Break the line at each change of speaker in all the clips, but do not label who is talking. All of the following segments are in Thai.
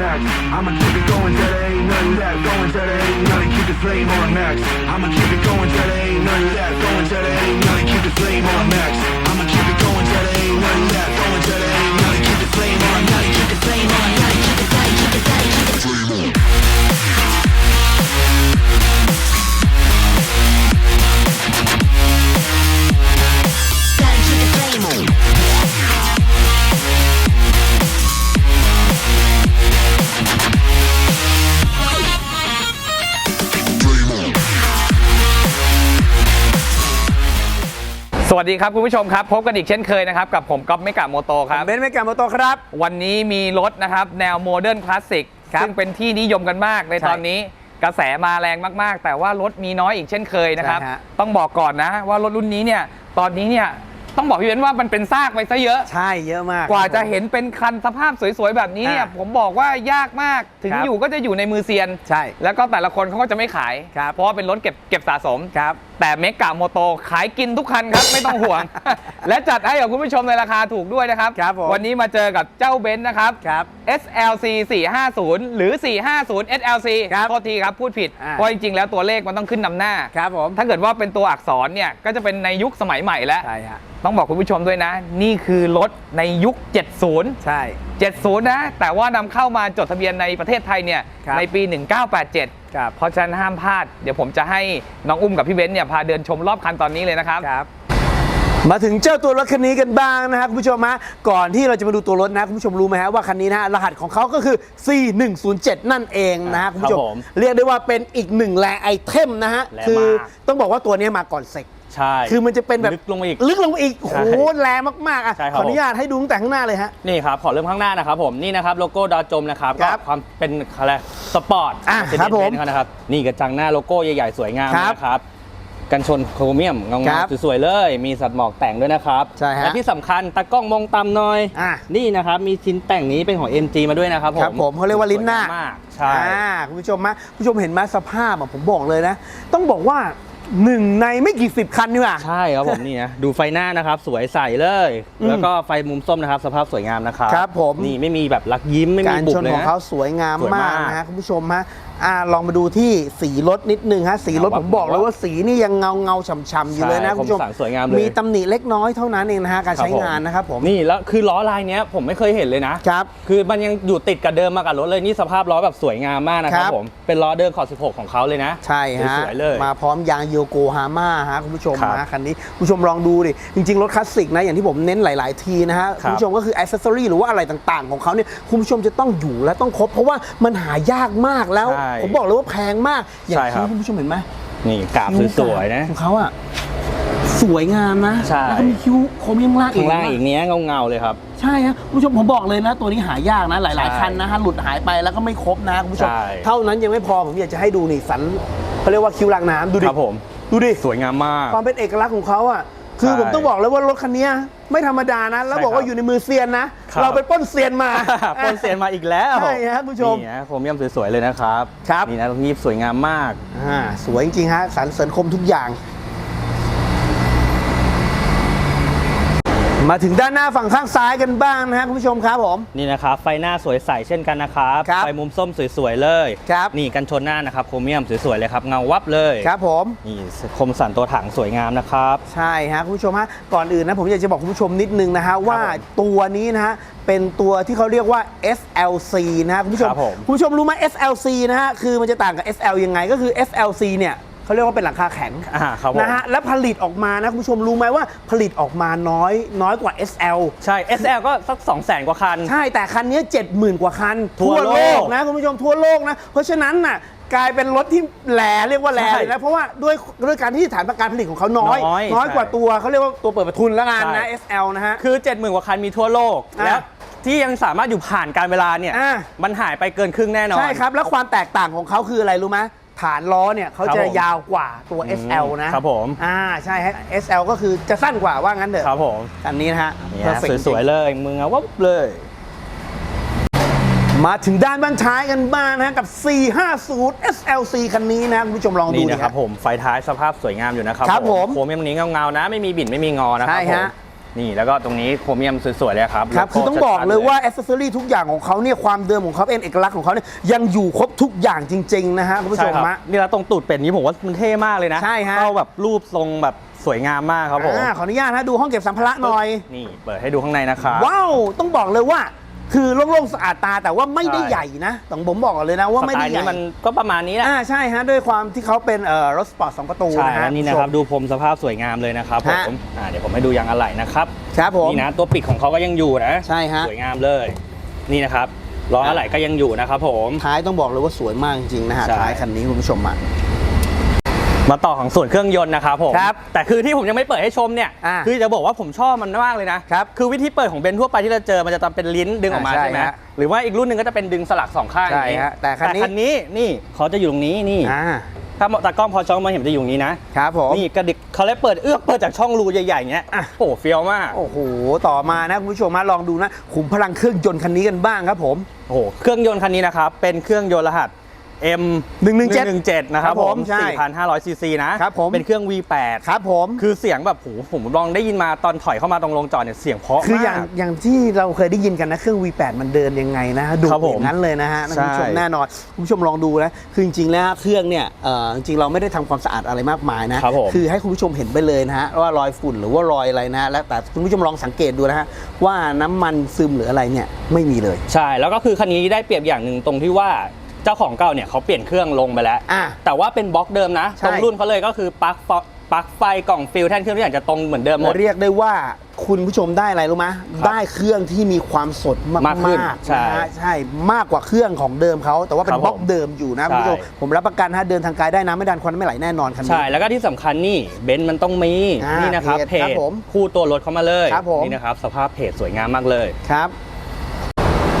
max. I'ma keep it going till there ain't none left. Going till there ain't none. Keep the flame on max. I'ma keep it going till there ain't none left. Going till there ain't none. Keep the flame on max. I'ma keep it going till there ain't none left. Going till there ain't none. Keep the flame on. Gotta keep the flame on. Gotta keep it. Gotta keep it. Gotta keep the flame on. Gotta keep the flame on.
สวัสดีครับคุณผู้ชมครับ พบกันอีกเช่นเคยนะครับ กับผมก๊อฟเมกะโมโตครับ
เบนซ์เมกาโมโตครับ
วันนี้มีรถนะครับ แนวโมเดิร์นคลาสสิก
ครับ
ซึ่งเป็นที่นิยมกันมากใน
ใช่
ตอนนี้กระแสมาแรงมากๆ แต่ว่ารถมีน้อยอีกเช่นเคยนะครับ
ใช่ฮะ
ต้องบอกก่อนนะว่ารถรุ่นนี้เนี่ยตอนนี้เนี่ย ต้องบอกพี่เบนซ์ว่ามันเป็นซากไปซะเยอะ
ใช่เยอะมาก
กว่าจะเห็นเป็นคันสภาพสวยๆ แบบนี้เนี่ย
อ่า
ผมบอกว่ายากมากถึง
ครับ
อยู่ก็จะอยู่ในมือเซียน
ใช่
แล้วก็แต่ละคนเขาก็จะไม่ขาย
ครับ
เพราะว่าเป็นรถเก็บเก็บสะสม
ครับ
แต่เมกะโมโตขายกินทุกคันครับ ไม่ต้องห่วง และจัดให้กับคุณผู้ชมในราคาถูกด้วยนะครับ
ครับผม
วันนี้มาเจอกับเจ้าเบนซ์นะครับ
ครับ
SLC 450 หรือ 450 SLC
ครับ
โทษทีครับพูดผิด
อ่า
เพราะจริงๆ แล้วตัวเลขมันต้องขึ้นนำหน้า
ครับผม
ถ้าเกิดว่าเป็นตัวอักษรเนี่ย ก็จะเป็นในยุคสมัยใหม่แล้ว
ใช่ฮะ
ต้องบอกคุณผู้ชมด้วยนะ นี่คือรถในยุค 70
ใช่
70 นะ แต่ว่านำเข้ามาจดทะเบียนในประเทศไทยเนี่ย
ครับ
ในปี 1987
ครับ
เพราะฉะนั้นห้ามพลาด เดี๋ยวผมจะให้น้องอุ้มกับพี่เบนซ์เนี่ยพาเดินชมรอบคันตอนนี้เลยนะครับ
ครับมาถึงเจ้าตัวรถคันนี้กันบ้างนะครับคุณผู้ชมฮะก่อนที่เราจะมาดูตัวรถนะคุณผู้ชมรู้ไหมฮะว่าคันนี้นะฮะรหัสของเขาก็คือ C107 นั่นเองนะฮะคุณผู้ชม
ครับผม
เรียกได้ว่าเป็นอีกหนึ่งแรไอเทมนะฮะ
แร
คื
มาก
ต้องบอกว่าตัวนี้มาก่อนเซก
ใช่
คือมันจะเป็นแบบ
ลึกลงมาอีก
ลึกลงมาอีกโอ้โห
ใช่
แรงมากๆอะ
ใช่ครับ
ขออนุญาตให้ดูตั้งแต่ข้างหน้าเลยฮะ
นี่ครับ ขอเริ่มข้างหน้านะครับผม นี่นะครับโลโก้ดาวจมนะครับ
ครับ
ก็ความเป็นอะไรสปอร์ต
อะ
เป็น
ครับผม
เด่นๆเขานะครับ นี่กระจังหน้าโลโก้ใหญ่ๆ สวยงาม
ครับ
นะครับ กันชนโครเมียมเงา
ครับ
ๆสวยๆเลย มีสัตว์หมอกแต่งด้วยนะครับ
ใช่ฮะ
และที่สำคัญตากล้องมองต่ำหน่อย
อะ
นี่นะครับ มีชิ้นแต่งนี้เป็นของ MG มาด้วยนะครับผม
ครับผมเขาเรียกว่าลิ้นหน้า
สยงมมากใช่
อ่าคุณผู้ชมมะคุณผู้ชมเห็นไหมสภาพอะผมบอกเลยนะ ต้องบอกว่า หนึ่งในไม่กี่สิบคันนี่ว่ะ
ใช่ครับผมนี่นะดูไฟหน้านะครับ สวยใสเลย
อืม
แล้วก็ไฟมุมส้มนะครับ สภาพสวยงามนะครับ
ครับผม
นี่ไม่มีแบบลักยิ้มไม่มี
การ
บุบ
ชน
เลย
ของ
นะ
เขาสวยงาม
สวยมามา
กกนะฮะคุณผู้ชมฮะอ่าลองมาดูที่สีรถนิดนึงฮะสีรถ
เอา
ผมบอกเลยว่าสีนี่ยังเงาเงาๆฉ่ำๆอยู่เลยนะ
ใช่
คุณผู้ชม
คมสันสวยงามเลย
มีตำหนิเล็กน้อยเท่านั้นเองนะฮะการ
ครับ
ใช้
ผม
งานนะครับผม
นี่แล้วคือล้อลายเนี้ยผมไม่เคยเห็นเลยนะ
ครับ
คือมันยังอยู่ติดกับเดิมมากับรถเลยนี่สภาพล้อแบบสวยงามมากนะครั
ครับ บ
ผมเป็นล้อเดิมขอบ16 ของเขาเลยนะ
ใช่ฮะ
สวยๆเลย
มาพร้อมยางโยโกฮาม่าฮะคุณผู้ชม
ครับ
นะคันนี้คุณผู้ชมลองดูดิจริง ๆ รถคลาสสิกนะอย่างที่ผมเน้นหลาย ๆ ทีนะฮะ
ครั
คุ
บ
ณผู้ชมก็คืออ c เซสซอรี่หรือว่าอะไรต่าง ๆ ของเขาเนี่ยคุณผู้ชมจะต้องอยู่และต้องครบ เพราะว่ามันหายากมากแล้ว
ใช่
ผมบอกเลยว่าแพงมากอย่าง
ใช่ครับ
ที่คุณผู้ชมเห็นไหม
นี่กราบสวยๆนะ
ของเขาอะสวยงามนะ
ใช่
แล้วก็มีคิ้วโครเมียมล่างอี
ข้ากงล่างอีกเนี้ยเงาๆเลยครับ
ใช่ฮะคุณผู้ชมผมบอกเลยนะ ตัวนี้หายากนะ หลาย
ใช่
ๆคันนะฮะหลุดหายไปแล้วก็ไม่ครบนะคุณผู้ชม
ใช่
เท่านั้นยังไม่พอผมอยากจะให้ดูนี่สัน เขาเรียกว่าคิ้วรางน้ำดูดิ
ครับผม
ดูดิ
สวยงามมาก
ความเป็นเอกลักษณ์ของเขาอะคือ
ใช่
ผมต้องบอกเลยว่ารถคันนี้ไม่ธรรมดานะ แล้ว
ใช่
บอกว่า
ครับ
อยู่ในมือเซียนนะ
ครับ
เราไปปล้นเซียนมา
ปนเซียนมาอีกแล้ว
ใช่ฮะคุณผู้ชม
นี่นะโครเมียมสวยๆเลยนะครับ
ครับ
นี่นะตรงนี้สวยงามมาก
อ่าสวยจริงๆฮะสรรเสริญคมทุกอย่าง มาถึงด้านหน้าฝั่งข้างซ้ายกันบ้างนะฮะคุณผู้ชมครับผม
นี่นะครับไฟหน้าสวยใสเช่นกันนะครับ
ครับ
ไฟมุมส้มสวยๆเลย
ครับ
นี่กันชนหน้านะครับโครเมียมสวยๆเลยครับเงาวับเลย
ครับผม
นี่คมสันตัวถังสวยงามนะครับ
ใช่ฮะคุณผู้ชมฮะก่อนอื่นนะผมอยากจะบอกคุณผู้ชมนิดนึงนะฮะว่าตัวนี้นะฮะเป็นตัวที่เขาเรียกว่า SLC นะฮะคุณผู้ชม
ครับผม
คุณผู้ชมรู้ไหม SLC นะฮะคือมันจะต่างกับ SL ยังไงก็คือ SLC เนี่ย เขาเรียกว่าเป็นหลังคาแข็ง
อ่าครับผม
นะฮะและผลิตออกมานะ คุณผู้ชมรู้ไหมว่าผลิตออกมาน้อยน้อยกว่า SL
ใช่ SL ก็สัก 2 0 0 0 0 0กว่าคัน
ใช่แต่คันนี้ 70,000 กว่าคัน
ทั่วโลก
นะคุณผู้ชมทั่วโลกนะ เพราะฉะนั้นน่ะกลายเป็นรถที่แหลเรียกว่าแหล
ใช่
เลยนะเพราะว่าด้วยด้วยการที่ฐานประการผลิตของเขาน้อย
น้อย
น้อยกว่า
ใช่
ตัวเขาเรียกว่าตัวเปิดประทุนแล้วกันนะ
ใช่
SL นะฮะ
คือ 70,000 กว่าคันมีทั่วโลก
อะ
แล้วที่ยังสามารถอยู่ผ่านการเวลาเนี่ย
อะ
มันหายไปเกินครึ่งแน่นอน
ใช่ครับ แล้วความแตกต่างของเขาคืออะไรรู้ไหม ฐานล้อเนี่ยเขา
ครับ
จะ
ผม
ยาวกว่าตัว
อืม
SL นะครับ
ผม
อ่าใช่ฮะ SL ก็คือจะสั้นกว่าว่างั้นเถอะ
ครับผม
อันนี้นะฮะ
เนี่ย
perfect
สวยๆเลยมือเงาวับเลย
มาถึงด้านบ้านท้ายกันบ้างนะฮะกับ 450 SLC คันนี้นะคุณผู้ชมลองดู
นี่
ดิ
นะครับผมไฟท้ายสภาพสวยงามอยู่นะครับ
ครับผม
โครเมียมนี้เงาๆนะ ไม่มีบิ่นไม่มีงอนะครั
ใช่
ผม
ฮะ
นี่แล้วก็ตรงนี้โครเมียมสวยๆเลยครับ
ครับ
โลโคื
อต้องบอก
ชัดๆ
เลยว่าอ c เซอรี่ทุกอย่างของเขาเนี่ยความเดิมของเขาเองเอกลักษณ์ของเขาเนี่ยยังอยู่ครบทุกอย่างจริง ๆ นะฮะคุณผู้ช
ใช่
ม
ครับ
ฮะ
นี่แล้วตรงตูดเป็ดนี้ผมว่ามันเท่มากเลยนะ
ใช่ฮะ
เข้าแบบรูปทรงแบบสวยงามมากครับผม
อ่าขออนุญาตนะดูห้องเก็บสัมภาระหน่อย
นี่เปิดให้ดูข้างในนะครับ
ว้าวต้องบอกเลยว่า คือโล่งๆสะอาดตาแต่ว่าไม่ได้
ใช่
ใหญ่นะต้องผมบอกก่อนเลยนะว่า
ส
ไม่
ไต
ได้
ล์
ใหญ่
นี้มันก็ประมาณนี้แหละ
อ่าใช่ฮะด้วยความที่เขาเป็นเอ่อรถสปอร์ตสองประตู
ใช่
นะฮะ
แล้วนี่นะครับ
ณผู้ชม
ดูพรมสภาพสวยงามเลยนะครับผ
ฮะ
มอ่าเดี๋ยวผมให้ดูยางอะไหล่นะครับ
ครับผม
นี่นะตัวปิดของเขาก็ยังอยู่นะ
ใช่ฮะ
สวยงามเลย นี่นะครับล้ออะไหล่ก็ยังอยู่นะครับผม
ท้ายต้องบอกเลยว่าสวยมากจริงๆนะฮะ
ใช่
ท้ายคันนี้คุณผู้ชมอะ
มาต่อของส่วนเครื่องยนต์นะครับผม
ครับ
แต่คือที่ผมยังไม่เปิดให้ชมเนี่ย
อ่า
คือจะบอกว่าผมชอบมันมากเลยนะครับคือวิธีเปิดของเบนซ์ทั่วไปที่เราเจอมันจะทำเป็นลิ้นดึงออกมา
อ่าใช่
ใช่ไหม
ฮะ
หรือว่าอีกรุ่นหนึ่งก็จะเป็นดึงสลักสองข้าง
ใช่
อย่างนี้
ฮะแต่คันนี้
นี้นี่เขาจะอยู่ตรงนี้นี่
อ่า
ถ้าตากล้องพอช่องมาเห็นมันจะอยู่ตรงนี้นะครับ
ผม
นี่กระดิกเขาเลยเปิดเอื้อกเปิดจากช่องรูใหญ่ๆอย่างเงี้ย
อะ
โอ้โหเฟี้ยวมาก
โอ้โห ต่อมานะคุณผู้ชมมาลองดูนะขุมพลังเครื่องยนต์คันนี้กันบ้างครับผม
โอ้โหเครื่องยนต์คันนี้นะครับเป็นเครื่องยนต์รหัส M
117
117นะครับ
ครับ
ผ
ผมมใช่
4,500ซีซีนะครับ
ผม
เป็นเครื่อง V8
ครับผม
คือเสียงแบบโหผมลองได้ยินมาตอนถอยเข้ามาตรงลงจอดเนี่ยเสียงเพราะ
คืออ
มา
ย่าง
ก
อย่างที่เราเคยได้ยินกันนะเครื่อง V8 มันเดินยังไงนะดู
ครับผม
อย่างนั้นเลยนะฮะนะคุณผู้ชม
ใช่
แน่นอนคุณผู้ชมลองดูนะคือจริงๆแล้วเครื่องเนี่ยเอ่อจริงๆเราไม่ได้ทำความสะอาดอะไรมากมายนะครับ
ผม
อให้คุณผู้ชมเห็นไปเลยนะฮะว่ารอยฝุ่นหรือว่ารอยอะไรนะแล้วแต่คุณผู้ชมลองสังเกตดูนะฮะว่าน้ำมันซึมหรืออะไรเนี่ยไม่มีเลย
ใช่แล้วก็คือคันนี้ได้เปรียบอย่างหนึ่งตรงที่ว่า เจ้าของเก่าเนี่ยเขาเปลี่ยนเครื่องลงไปแล้ว
อะ
แต่ว่าเป็นบล็อกเดิมนะ
ใช่
ตรงรุ่นเขาเลยก็คือปลั๊กฟปลั๊กไฟกล่องฟิลแท่นเครื่องทุกอย่างจะตรงเหมือนเดิมหมด
เรียกได้ว่าคุณผู้ชมได้อะไรรู้ไหมได้เครื่องที่มีความสดมาก
มากขึ้น
ๆ
ใช่
นะฮะใช่มากกว่าเครื่องของเดิมเขาแต่ว่าเป็
ครั
น
บบ
ล็อก
ผม
เดิมอยู่นะ
ใช่
คุณผู้ชมผมรับประกันฮะเดินทางไกลได้น้ำไม่ดันควันไม่ไหลแน่นอนคันนี้
ใช่แล้วก็ที่สำคัญนี่เบนซ์มันต้องมี
อ่า
นี่นะครับ
เพจ
เพ
ครั
จ
บผม
คู่ตัวรถเข้ามาเลย
ครับผม
นี่นะครับสภาพเพจสวยงามมากเลย
ครับ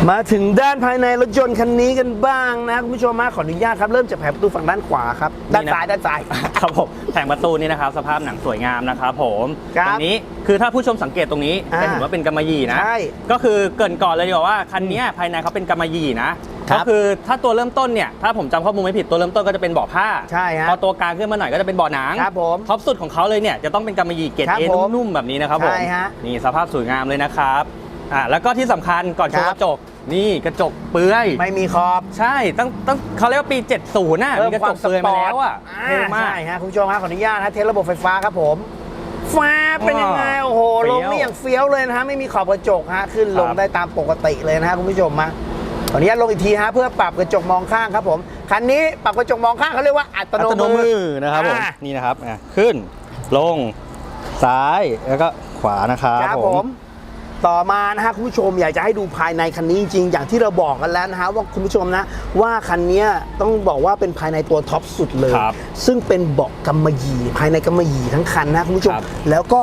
มาถึงด้านภายในรถยนต์คันนี้กันบ้างนะคุณผู้ชมมาขออนุญาตครับเริ่มจากแผงประตูฝั่งด้านขวาครับด้าน
นี่นะ
ซ้ายด้านซ้าย
ครับผมแผงประตูนี่นะครับ สภาพหนังสวยงามนะครับผม
ครับ
ตรงนี้คือถ้าผู้ชมสังเกตตรงนี้
อ่า
จะเห็นว่าเป็นกำมะหยี่นะ
ใช่
ก็คือเกรินก่อนเลยดีกว่าว่าคันนี้ภายในเขาเป็นกำมะหยี่นะ
ครั
ก็
บ
คือถ้าตัวเริ่มต้นเนี่ยถ้าผมจำข้อมูลไม่ผิดตัวเริ่มต้นก็จะเป็นเบาะผ้า
ใช่ฮะ
พอตัวกลางขึ้นมาหน่อยก็จะเป็นเบาะหนัง
ครับผม
ท็อปสุดของเขาเลยเนี่ยจะต้องเป็นกำมะหยี่เกรด
ครับ
เอ
ผม
นุ่มๆแบบนี้นะครับผม
ใช่ฮะ
นี่สภาพสวยงามเลยนะครับ อ่าแล้วก็ที่สำคัญก่อนโชว์
ค
ก
รับ
ระจก นี่กระจกเปื้อย
ไม่มีขอบ
ใช่ตั้งตั้งเขาเรียกว่าปี 70น่ะมีกระจกเปื้อยมาแล้วอะเท่มาก
ใช่ฮะคุณผู้ชมฮะขออนุญาตฮะเทสระบบไฟฟ้าครับผมฟ้าเป็นยังไง
ว้าว
โอ้โห
เฟี้
ล
ยว
งนี่อย่างเฟี้ยวเลยนะฮะ ไม่มีขอบกระจกฮะ ขึ้นลง
ครับ
ได้ตามปกติเลยนะฮะคุณผู้ชมมาขออนุญาตลงอีกทีฮะ เพื่อปรับกระจกมองข้างครับผม คันนี้ปรับกระจกมองข้างเขาเรียกว่าอัต
อั
โน
ตโน
มื
มื
อ
อนะครับผม
อ่า
นี่นะครับอะขึ้นลงซ้ายแล้วก็ขวานะครับ
ครับ
ผ
ผม ม ต่อมานะฮะคุณผู้ชมอยากจะให้ดูภายในคันนี้จริงๆอย่างที่เราบอกกันแล้วนะฮะว่าคุณผู้ชมนะ ว่าคันเนี้ยต้องบอกว่าเป็นภายในตัวท็อปสุดเลย
ครับ
ซึ่งเป็นเบาะกำมะหยี่ภายในกำมะหยี่ทั้งคันนะคุณผู้ชม
ครับ
แล้วก็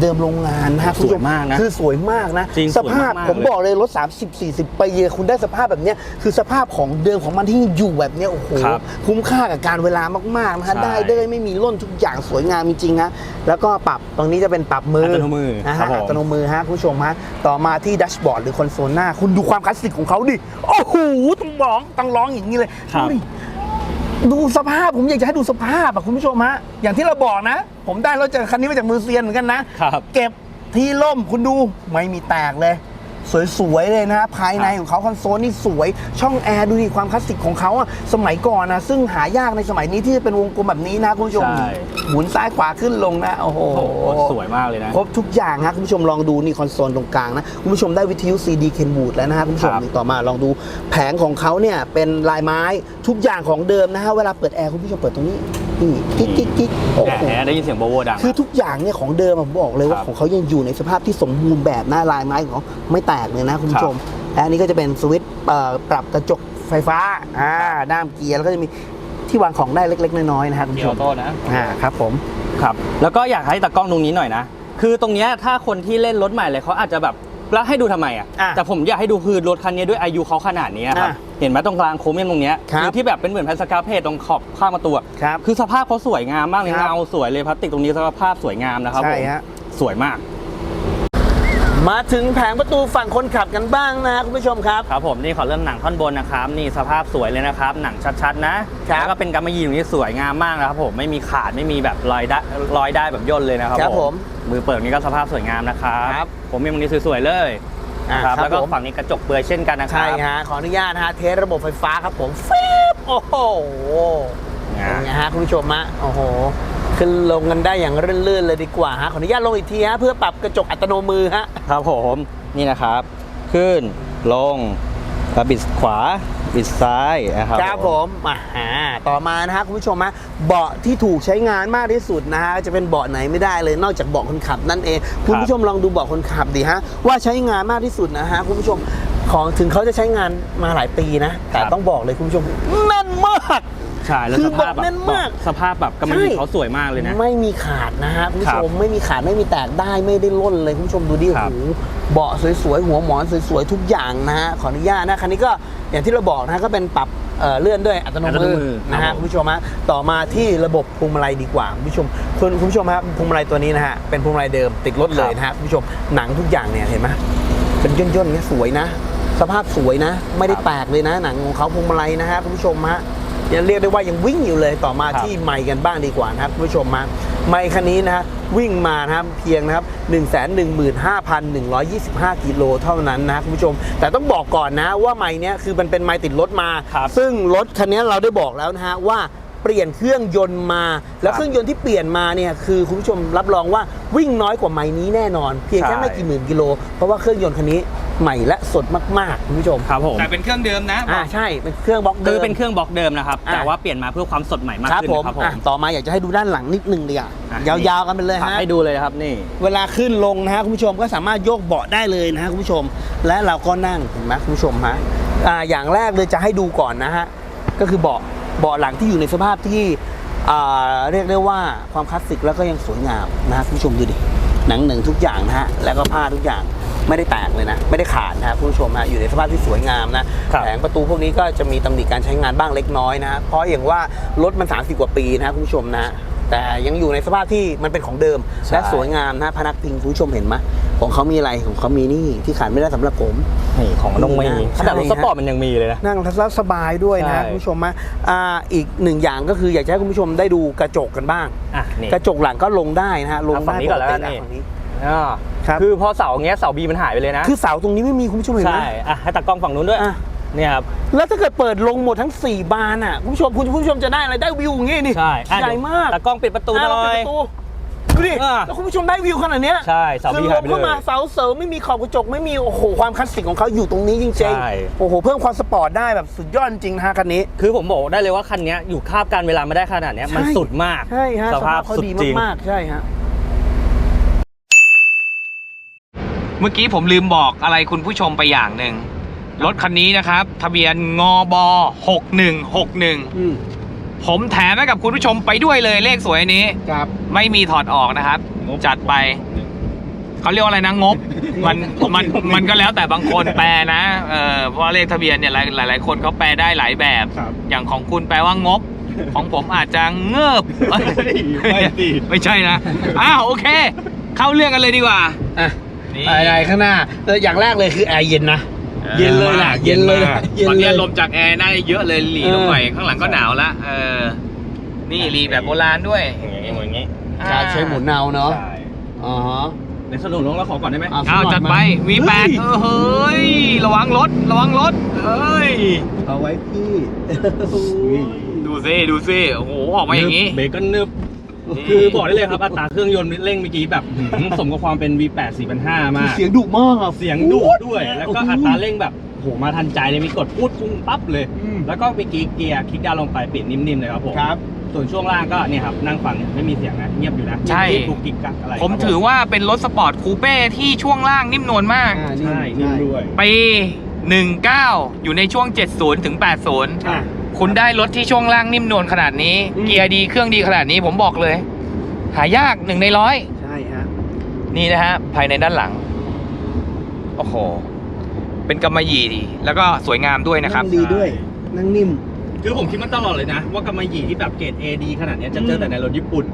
เดิมๆโรงงานนะฮะคุณผู้ช
สวยมากนะ
คือสวยมากนะ
จริง
สภาพ
สวยมากๆ
ผมบอกเลยรถ 30-40 ปีคุณได้สภาพแบบเนี้ยคือสภาพของเดิมของมันที่อยู่แบบเนี้ยโอ้โห
ครับ
คุ้มค่ากับการเวลามากๆนะฮะ
ใช่
ได้เด้ยไม่มีร่นทุกอย่างสวยงามจริงๆนะแล้วก็ปรับตรงนี้จะเป็นปรับมือ
อัตโนมือ
นะ
ครั
ฮะ
บผม
อัตโนมือฮะคุณผู้ชมฮะต่อมาที่ดัชบอร์ดหรือคอนโซลหน้า คุณดูความคลาสสิกของเขาดิ โอ้โหต้องร้องต้องร้องอย่างนี้เลย
ครับ
ดูดิดูสภาพผมอยากจะให้ดูสภาพอะคุณผู้ชมฮะอย่างที่เราบอกนะ ผมได้รถจากคันนี้มาจากมือเซียนเหมือนกันนะ
ครับ
เก็บที่ล่มคุณดูไม่มีแตกเลย สวยๆเลยนะภายในของเขาคอนโซลนี่สวย ช่องแอร์ดูดิความคลาสสิกของเขาอะสมัยก่อนนะซึ่งหายากในสมัยนี้ที่จะเป็นวงกลมแบบนี้นะคุณผู้ชม
ใช่
หมุนซ้ายขวาขึ้นลงนะโอ้โห
โอ้โหสวยมากเลยนะ
ครบทุกอย่างฮะคุณผู้ชมลองดูนี่คอนโซลตรงกลางนะคุณผู้ชมได้วิทยุซีดีเคนบูดแล้วนะฮะคุณผู้ชม
ครับ
นี่ต่อมาลองดูแผงของเขาเนี่ยเป็นลายไม้ทุกอย่างของเดิมนะฮะเวลาเปิดแอร์คุณผู้ชมเปิดตรงนี้ นี่กิ๊กกิ๊กกิ๊กโอ้
แห
โห
มได้ยินเสียงโบโวดัง
คือทุกอย่างเนี่ยของเดิมอะผมบอกเลยว่า
ครับ
ของเขายังอยู่ในสภาพที่สมบูรณ์แบบหน้าลายไม้ของเขาไม่แตกเลยนะคุณผู้ชม และอันนี้ก็จะเป็นสวิตช์เอ่อปรับกระจกไฟฟ้าอ่าด้ามเกียร์แล้วก็จะมีที่วางของได้เล็ก ๆ น้อยๆนะฮะคุณ
เกีย
ผู้
ร์
ช
ออ
ม
โต้นะ
อ่าครับผม
ครับ แล้วก็อยากให้ตากล้องตรงนี้หน่อยนะ คือตรงเนี้ยถ้าคนที่เล่นรถใหม่เลยเขาอาจจะแบบ แล้วให้ดูทำไมอะ
อะ
แต่ผมอยากให้ดูคือรถคันนี้ด้วยอายุเขาขนาดนี้ครับ
อะ
เห็นไหมตรงกลางโค้งเมียนตรงเนี้ย
ครับ
อที่แบบเป็นเหมือนแพนสกาเพจตรงขอบข้างประตูอะ
ครับ
คือสภาพเขาสวยงามมากเลย
ครับ
เงาสวยเลยพลาสติกตรงนี้สภาพสวยงามนะครับ
ใช่
ผม
ฮะ
สวยมาก
มาถึงแผงประตูฝั่งคนขับกันบ้างนะคุณผู้ชมครับ
ครับผมนี่ขอเริ่มหนังท่อนบนนะครับ นี่สภาพสวยเลยนะครับ หนังชัดๆนะครับ แล้วก็เป็นกำมะหยี่ตรงนี้สวยงามมากนะครับผมไม่มีขาดไม่มีแบบรอยได้รอยได้แบบย่นเลยนะครับ
ครับผม
มือเปิดนี้ก็สภาพสวยงามนะครับ
ครับ
ผมมีตรงนี้สวยๆเลย
อ่า
นะครับ
ครับ
แล้วก็
ผม
ฝั่งนี้กระจกเปลือยเช่นกันนะครั
ใช่
บ
ฮะขออนุญาตนะฮะเทสระบบไฟฟ้าครับผมฟิบโอ้โห
นะ
เป็นไงฮะคุณผู้ชมฮะโอ้โห ขึ้นลงกันได้อย่างลื่นๆเลยดีกว่าฮะขออนุญาตลงอีกทีฮะเพื่อปรับกระจกอัตโนมือฮะ
ครับผมนี่นะครับ ขึ้นลงแล้วบิดขวาบิดซ้ายนะครับ
ครับผมอ่าต่อมานะฮะคุณผู้ชมฮะเบาะที่ถูกใช้งานมากที่สุดนะฮะจะเป็นเบาะไหนไม่ได้เลยนอกจากเบาะคนขับนั่นเองคุณผู้ชมลองดูเบาะคนขับดิฮะว่าใช้งานมากที่สุดนะฮะคุณผู้ชมของถึงเขาจะใช้งานมาหลายปีนะ แต่ต้องบอกเลยคุณผู้ชมแน่นมาก
ใช่แล้ว
คือ
สภาพ
เบาะแน่นมาก
สภาพแบบกำมะหยี่เขาสวยมากเลยนะ
ไม่มีขาดนะฮะคุณผู้ชม
ครับ
ไม่มีขาดไม่มีแตกได้ไม่ได้ล่นเลยคุณผู้ชมดูดิ
ครับ
โอ้โหเบาะสวยๆหัวหมอนสวยๆทุกอย่างนะฮะขออนุญาตนะคันนี้ก็อย่างที่เราบอกนะฮะก็เป็นปรับเอ่อเลื่อนด้วยอัตโน
อัตโน
มื
มื
อ
อ
นะ
ครั
ฮะ
บผม
คุณผู้ชมฮะต่อมาที่ระบบพวงมาลัยดีกว่าคุณผู้ชมคุณคุณผู้ชมฮะพวงมาลัยตัวนี้นะฮะเป็นพวงมาลัยเดิมติดรถเลยนะฮะคุณผู้ชมหนังทุกอย่างเนี่ยเห็นไหมเป็นย่นๆเนี่ยสวยนะ สภาพสวยนะ ไม่ได้แตกเลยนะ หนังของเขาพวงมาลัยนะฮะคุณผู้ชมฮะ ยังเรียกได้ว่ายังวิ่งอยู่เลยต่อมา
ครับ
ที่ไมค์กันบ้างดีกว่านะครับคุณผู้ชมมาไมค์คันนี้นะฮะวิ่งมานะครับเพียงนะครับ 1 1 5 1 2 5 กิโลเท่านั้นนะครับคุณผู้ชม แต่ต้องบอกก่อนนะว่าไมค์เนี้ยคือมันเป็นไมค์ติดรถมา
ครับ
ซึ่งรถคันนี้เราได้บอกแล้วนะฮะว่า เปลี่ยนเครื่องยนต์มา แล้ว
ครับ
เครื่องยนต์ที่เปลี่ยนมาเนี่ยคือคุณผู้ชมรับรองว่าวิ่งน้อยกว่าไมค์นี้แน่นอน เพียงแค่
ใช่
ไม่กี่หมื่นกิโล เพราะว่าเครื่องยนต์คันนี้ใหม่และสดมากๆคุณผู้ชม
ครับผม
แต่เป็นเครื่องเดิมนะ
อ่าใช่เป็นเครื่องบล็อกเดิ
คือ
ม
เป็นเครื่องบล็อกเดิมนะครับ
อะ
แต่ว่าเปลี่ยนมาเพื่อความสดใหม่มาก
ครับ
ขึ้น
ผม
นะครับผม
อะต่อมาอยากจะให้ดูด้านหลังนิดนึงดีอะ
อะ
ยาวๆกันไปเลย
ขับ
ฮะ
ให้ดูเลยนะครับนี่
เวลาขึ้นลงนะฮะคุณผู้ชมก็สามารถโยกเบาะได้เลยนะฮะคุณผู้ชม และเราก็นั่งเห็นไหมคุณผู้ชมฮะอ่าอย่างแรกเลยจะให้ดูก่อนนะฮะก็คือเบาะ เบาะหลังที่อยู่ในสภาพที่อ่าเรียกได้ว่าความคลาสสิกแล้วก็ยังสวยงามนะฮะคุณผู้ชมดูดิหนังหนึ่งทุกอย่างนะฮะแล้วก็ผ้าทุกอย่างไม่ได้แตกเลยนะ ไม่ได้ขาดนะฮะคุณผู้ชมฮะอยู่ในสภาพที่สวยงามนะครับแผงประตูพวกนี้ก็จะมีตำหนิการใช้งานบ้างเล็กน้อยนะฮะเพราะอย่างว่ารถมัน 30 กว่าปีนะฮะคุณผู้ชมนะฮะแต่ยังอยู่ในสภาพที่มันเป็นของเดิม
ใช่
และสวยงามนะพนักพิงคุณผู้ชมเห็นไหม ของเขามีอะไรของเขามีนี่ที่ขาดไม่ได้สำหรับผม
นี่ของมันต้องมี
ใช่
ขนาดรถสปอร์ตมันยังมีเลยนะ
นั่งแล้วสบายด้วยนะ
ใช่
คุณผู้ชมนะอ่าอีกหนึ่งอย่างก็คืออยากจะให้คุณผู้ชมได้ดูกระจกกันบ้าง
อะนี่
กระจกหลังก็ลงได้นะฮะลง
เอาฝั่
ได้
งนี้ก่อนแล้วกัน
ปติ
นี่
ฝั่งนี้
อ่า
ครับ
คือพอเสาอย่างเงี้ยเสาบีมันหายไปเลยนะ
คือเสาตรงนี้ไม่มีคุณผู้ชมเห็นไหม
ใช่อะให้ตากล้องฝั่งนู้นด้วย
อะ
เนี่ยครับ
แล้วถ้าเกิดเปิดลงหมดทั้ง 4 บานอะคุณผู้ชมคุณผู้ชมจะได้อะไรได้วิวอย่างงี้นี่
ใช่อะ
ใหญ่มาก
ตากล้องปิดประตูห
อะ
น่
เรา
อ
ปิด
ย
ประตู ดูดิ
อะ
แล้วคุณผู้ชมได้วิวขนาดเนี้ย
ใช่เสา
คือ
บี
ล
หาย
ง
ไป
เข้า
เล
มายเสาเสริมไม่มีขอบกระจกไม่มีโอ้โหความคลาสสิกของเขาอยู่ตรงนี้จริง
ใช่
ๆโอ้โหเพิ่มความสปอร์ตได้แบบสุดยอดจริงนะฮะคันนี้
คือผมบอกได้เลยว่าคันเนี้ยอยู่คาบการเวลามาได้ขนาดเนี้ยมัน
ใช่
สุดมาก
ใช่ฮะ
สภาพ
เขา
สุด
ดี
จริง
มากๆใช่ฮะ
เมื่อกี้ผมลืมบอกอะไรคุณผู้ชมไปอย่างหนึ่งรถคันนี้นะครับ ทะเบียนงบ6161
อืม
ผมแถมให้กับคุณผู้ชมไปด้วยเลยเลขสวยอันนี้
ครับ
ไม่มีถอดออกนะครับจัดไป เขาเรียกว่าอะไรนะงบ มันมันมันก็แล้วแต่บางคนแปลนะเออเพราะเลขทะเบียนเนี่ยหลายหลายหลายคนเขาแปลได้หลายแบบ
ครับ
อย่างของคุณแปลว่างบ ของผมอาจจะเงิบ
ไม่สิ
ไม่ใช่นะ อ้าว โอเค เข้าเรื่องกันเลยดีกว่า
อะ
นี่
อะไรข้างหน้าเอออย่างแรกเลยคือแอร์เย็นนะ เย็นเลยล่ะเย็นเลยล่ะเย็น
ตอน
เล
นี้
ย
ลมจากแอร์น่าจะเยอะเลยหลีลงหน่อยข้างหลังก็หนาวละเออ นี่หลีแบบโบราณด้วย
อย่างงี้อย่างงี้
การใช้หมุนเนาเนาะ
ใช่
อ๋อฮะ
ในสนุนลงแล้วขอก่อนได้ไหม
อะ
อ้าวจัดไป V8 เออเฮ้ย ระวังรถ ระวังรถเอ้ย
เอาไว้พี่
ดูซิดูซิโอ้โห ออกมาอย่างนี้
เบรกก็นึบ
นี่
คือบอกได้เลยครับอัตราเครื่องยนต์เร่งเมื่อกี้แบบหืมสมกับความเป็น V8 4005มาก
เสียงดุมากอะ
เสียงดุด้วย แล้วก็อัตราเร่งแบบโหมาทันใจเลยมีกดพูดพุ่งปั๊บเลย
อืม
แล้วก็เมื่อกี้เกียร์คลิกดาวน์ลงไปปิดนิ่มๆเลยครับผม
ครับ
ส่วนช่วงล่างก็เนี่ยครับนั่งฟังไม่มีเสียงนะเงียบอยู่นะ
ใช่
ไม่ถูกกิกกักอะไร
ผม
ครับ
ถือว่าเป็นรถสปอร์ตคูเป้ที่ช่วงล่างนิ่มนวลมาก
อ่า
ใช่นิ่มด้วย
ปี 19 อยู่ในช่วง 70 ถึง 80
อะ
คุณได้รถที่ช่วงล่างนิ่มนวลขนาดนี้
อืม
เกียร์ดีเครื่องดีขนาดนี้ผมบอกเลย หายากหนึ่งในร้อย
ใช่ฮะ
นี่นะฮะภายในด้านหลัง โอ้โห เป็นกำมะหยี่ดีแล้วก็สวยงามด้วยนะครับ
นั่งดีด้วย นั่งนิ่ม
คือผมคิดมาตลอดเลยนะ ว่ากำมะหยี่ที่แบบเกรด A ดีขนาดเนี้ยจะเจอแต่ในรถญี่ปุ่น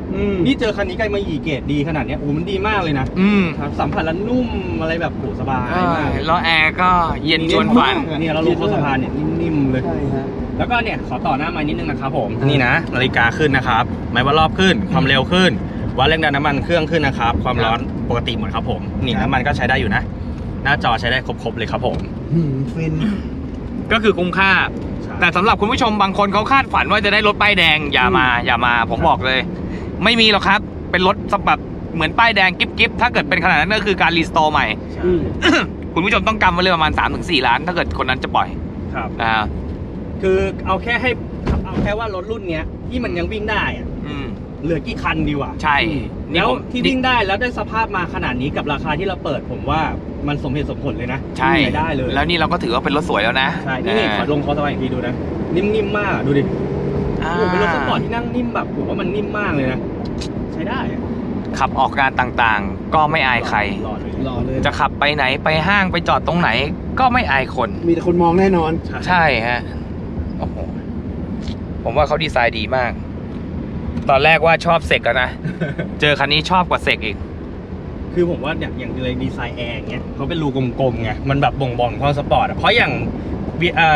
นี่เจอคันนี้กำมะหยี่เกรดดีขนาดเนี้ยโอ้โหมันดีมากเลยนะ
อืม
ครับสัมผัสแล้วนุ่มอะไรแบบโหสบายมาก
แล้วแอร์ก็เย็นชวนฝัน
เนี่ยเราลงเข้าสะพานเนี่ยนิ่มๆเลย
ใช่ฮะ
แล้วก็เนี่ยขอต่อหน้าไม้นิดนึงนะครับผมนี่นะนาฬิกาขึ้นนะครับหมายว่ารอบขึ้นความเร็วขึ้นวัดแรงดันน้ำมันเครื่องขึ้นนะครับ ความร้อนปกติหมดครับผมนี่น้ำมันก็ใช้ได้อยู่นะ หน้าจอใช้ได้ครบๆเลยครับผม
หืมฟิน
ก็คือคุ้มค่า แต่สำหรับคุณผู้ชมบางคนเขาคาดฝันว่าจะได้รถป้ายแดงอย่ามาอย่ามาผมบอกเลย ไม่มีหรอกครับ เป็นรถสแบบเหมือนป้ายแดงกิ๊บกิ๊บถ้าเกิดเป็นขนาดนั้นก็คือการรีสโตร์ใหม่
อืม
คุณผู้ชมต้องกำไว้เลยประมาณ3-4ล้าน ถ้าเกิดคนนั้นจะปล่อย
ครับ
นะฮะ
คือเอาแค่ให้เอาแค่ว่ารถรุ่นเนี้ยที่มันยังวิ่งได้อะ
อืม
เหลือกี่คันดีวะ
ใช่นี่
แล้ว
ผม
ที่วิ่งได้แล้วได้สภาพมาขนาดนี้กับราคาที่เราเปิดผมว่ามันสมเหตุสมผลเลยนะ
ใช่
ใช้ได้เลย
แล้วนี่เราก็ถือว่าเป็นรถสวยแล้วนะ
ใช่นี่ขอลงคอสบายอีกทีดูนะนิ่มๆมากดูดิ
อ่า
โอ้โหเป็นรถสปอร์ตที่นั่งนิ่มแบบผมว่ามันนิ่มมากเลยนะใช้ได้อะ
ขับออกงานต่างๆ ก็ไม่อายใคร
หล่อเลย
หล่อเลย
จะขับไปไหนไปห้างไปจอดตรงไหน ก็ไม่อายคน
มีแต่คนมองแน่นอน
ใช่ฮะโอ้โห ผมว่าเขาดีไซน์ดีมาก ตอนแรกว่าชอบเสกแล้วนะ เจอคันนี้ชอบกว่าเสกอีก
คือผมว่าอย่างอย่างเลยดีไซน์แอร์เงี้ยเขาเป็นรูกลมๆไงมันแบบบ่งบอกถึงความสปอร์ตอะเพราะอย่าง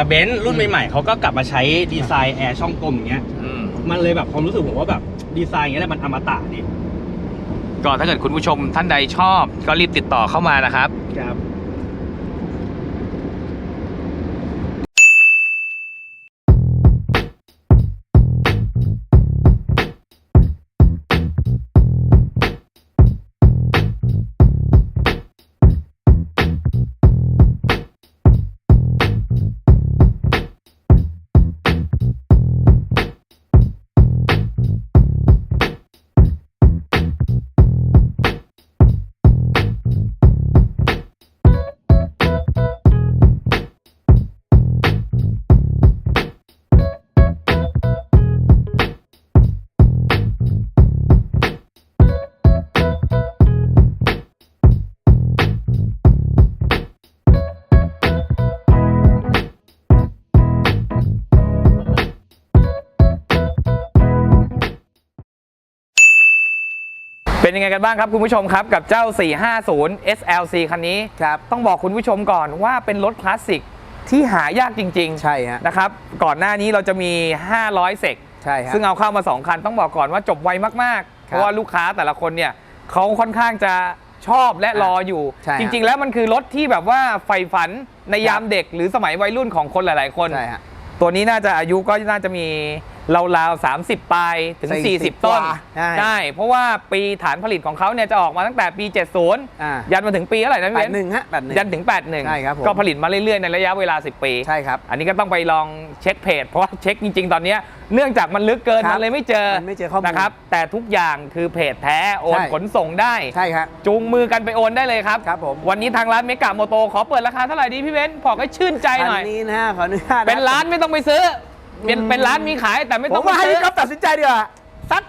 เบนซ์รุ่นใหม่ๆเขาก็กลับมาใช้ดีไซน์แอร์ช่องกลมอย่างเงี้ย
อืม
มันเลยแบบความรู้สึกผมว่าแบบดีไซน์อย่างเงี้ยแหละมันอมตะดี
ก็ถ้าเกิดคุณผู้ชมท่านใดชอบ ก็รีบติดต่อเข้ามานะครับ
ครับ
เป็นยังไงกันบ้างครับคุณผู้ชมครับกับเจ้า 450 SLC คันนี้
ครับ
ต้องบอกคุณผู้ชมก่อนว่าเป็นรถคลาสสิกที่หายากจริง
ใช่ฮะ
ๆนะครับ ก่อนหน้านี้เราจะมี 500 เซก
ใช่ฮะ
ซึ่งเอาเข้ามา 2 คันต้องบอกก่อนว่าจบไวมากๆ เพราะว่าลูกค้าแต่ละคนเนี่ยเขาค่อนข้างจะชอบและรออยู่
ใช่ฮะ
จริง ๆ แล้วมันคือรถที่แบบว่าใฝ่ฝันในยามเด็ก หรือสมัยวัยรุ่นของคนหลาย ๆ คน
ใช่ฮะ
ตัวนี้น่าจะอายุก็น่าจะมี ราวๆ30 ปลายถึง
40
40ต้น
กว่าใช่
ใช่เพราะว่าปีฐานผลิตของเขาเนี่ยจะออกมาตั้งแต่ปี70
อ่า
ยันมาถึงปีเท่าไหร่นะ
แป
พี่
ด
เบน
หนึ่งฮะแปดหนึ่ง
ยันถึง 81
ใช่ครับผม
ก็ผลิตมาเรื่อยๆ ในระยะเวลา 10 ปี
ใช่ครับ
อันนี้ก็ต้องไปลองเช็คเพจ เพราะว่าเช็คจริงๆ ตอนเนี้ยเนื่องจากมันลึกเกิน
ครับ
มันเลยไม่เจอ
มันไม่เจอข้อมูล
นะครับ แต่ทุกอย่างคือเพจแท้ โอน
ใช่
ขนส่งได้
ใช่ครับ
จูงมือกันไปโอนได้เลยครับ
ครับผม
วันนี้ทางร้านเมกะโมโตขอเปิดราคาเท่าไหร่ดีพี่เบนซ์บอกให้ชื่นใจหน่อย
อันนี้นะฮะขออนุญาตะ
เป็นร้านไม่ต้องไปซื้อ เป็น
อืม
เป็นร้านมีขายแต่ไม่
ผ
ต้อง
มว่าให้
ซื้อ
พี่ก๊อฟตัดสินใจดีกว่า
สัก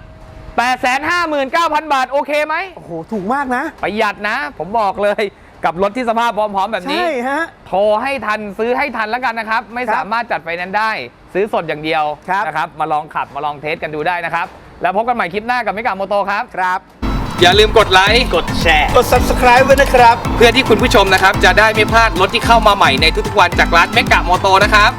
แปดแสนห้าหมื่นเก้าพันบาท โอเคไหม
โอ้โหถูกมากนะ
ประหยัดนะ ผมบอกเลยกับรถที่สภาพพร้อมๆแบบนี้
ใช่ฮะ
โทรให้ทันซื้อให้ทันแล้วกันนะครับ ไม่
ครับ
สามารถจัดไฟแนนซ์ได้ ซื้อสดอย่างเดียว
ครับ
นะครับ มาลองขับมาลองเทสกันดูได้นะครับ แล้วพบกันใหม่คลิปหน้ากับมิกาโมโตครับ
ครับ
อย่าลืมกดไลค์กดแชร์
กด subscribe ไว้นะครับ
เพื่อที่คุณผู้ชมนะครับ จะได้ไม่พลาดรถที่เข้ามาใหม่ในทุกๆวันจากร้านเมกะโมโตนะครับ